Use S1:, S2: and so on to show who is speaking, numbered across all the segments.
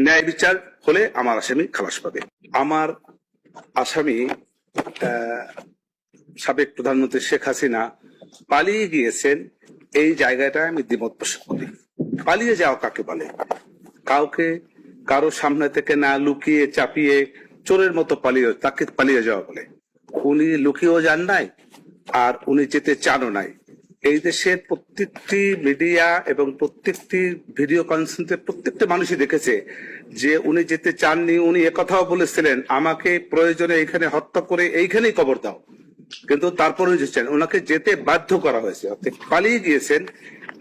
S1: ন্যায় বিচার হলে আমার আসামি খালাস পাবে। আমার আসামি সাবেক প্রধানমন্ত্রী শেখ হাসিনা পালিয়ে গিয়েছেন এই জায়গাটায় আমি দ্বিমত পোষণ করি। পালিয়ে যাওয়া কাকে বলে? কাউকে কারও সামনে থেকে না লুকিয়ে চাপিয়ে চোরের মতো পালিয়ে, তাকে পালিয়ে যাওয়া বলে। উনি লুকিয়েও যান নাই আর উনি যেতে চানও নাই। এই দেশের প্রত্যেকটি মিডিয়া এবং প্রত্যেকটি ভিডিও কনফারেন্সে প্রত্যেকটা মানুষই দেখেছে যে উনি যেতে চাননি, উনি একথাও বলেছিলেন, আমাকে প্রয়োজনে এখানে হত্যা করে এইখানেই কবর দাও। কিন্তু তারপরে ওনাকে যেতে বাধ্য করা হয়েছে। অর্থাৎ পালিয়ে গিয়েছেন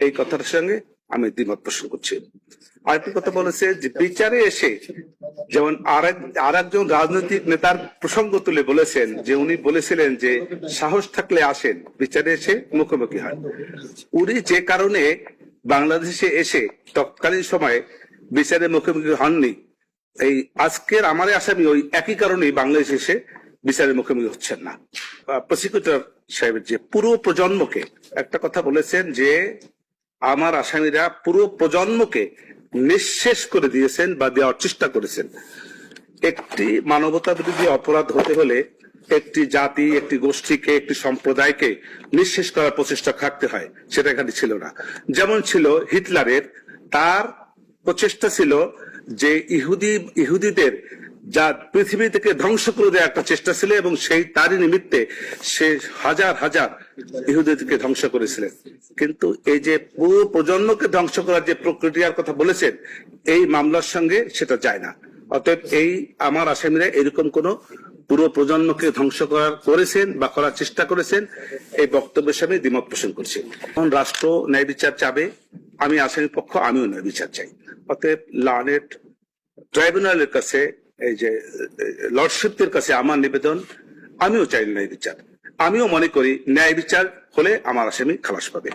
S1: এই কথাটার সঙ্গে আমি দ্বিমত পোষণ করছি। আরেকটি কথা বলেছে যে, বিচারে এসে যেমন আর একজন রাজনৈতিক নেতার প্রসঙ্গ তুলে বলেছেন যে, উনি বলেছিলেন যে, সাহস থাকলে আসেন, বিচারে এসে মুখোমুখি হন। উনি যে কারণে বাংলাদেশে এসে তৎকালীন সময়ে বিচারে মুখোমুখি হননি, এই আজকের আমার আসামি ওই একই কারণেই বাংলাদেশে এসে বিচারের মুখোমুখি হচ্ছেন না। প্রসিকিউটর সাহেবের যে পুরো প্রজন্মকে একটা কথা বলেছেন যে আমার আসামিরা পুরো প্রজন্মকে নিঃশেষ করে দিয়েছেন বা দেওয়ার চেষ্টা করেছেন। একটি মানবতা বিরোধী অপরাধ হতে হলে একটি জাতি, একটি গোষ্ঠীকে, একটি সম্প্রদায়কে নিঃশেষ করার প্রচেষ্টা থাকতে হয়, সেটা এখানে ছিল না। যেমন ছিল হিটলারের, তার প্রচেষ্টা ছিল যে ইহুদি, ইহুদিদের যা পৃথিবী থেকে ধ্বংস করে দেওয়ার একটা চেষ্টা ছিল এবং সেই তারই নিমিত্তে সে হাজার হাজার ইহুদিদেরকে ধ্বংস করেছিলেন। কিন্তু এই যে পুরো প্রজন্মকে ধ্বংস করার যে প্রক্রিয়ার কথা বলেছেন, এই মামলার সঙ্গে সেটা যায় না। অতএব এই আমার আসামিরা এরকম কোন পুরো প্রজন্মকে ধ্বংস করার করেছেন বা করার চেষ্টা করেছেন, এই বক্তব্যের সামনে দ্বিমত পোষণ করছি। এখন রাষ্ট্র ন্যায় বিচার চাবে, আমি আসামি পক্ষ, আমিও ন্যায় বিচার চাই। অতএব লানেট ট্রাইব্যুনালের কাছে, এই যে লর্ডশিপদের কাছে আমার নিবেদন, আমিও চাই ন্যায় বিচার। আমিও মনে করি ন্যায় বিচার হলে আমার আসামি খালাস পাবে।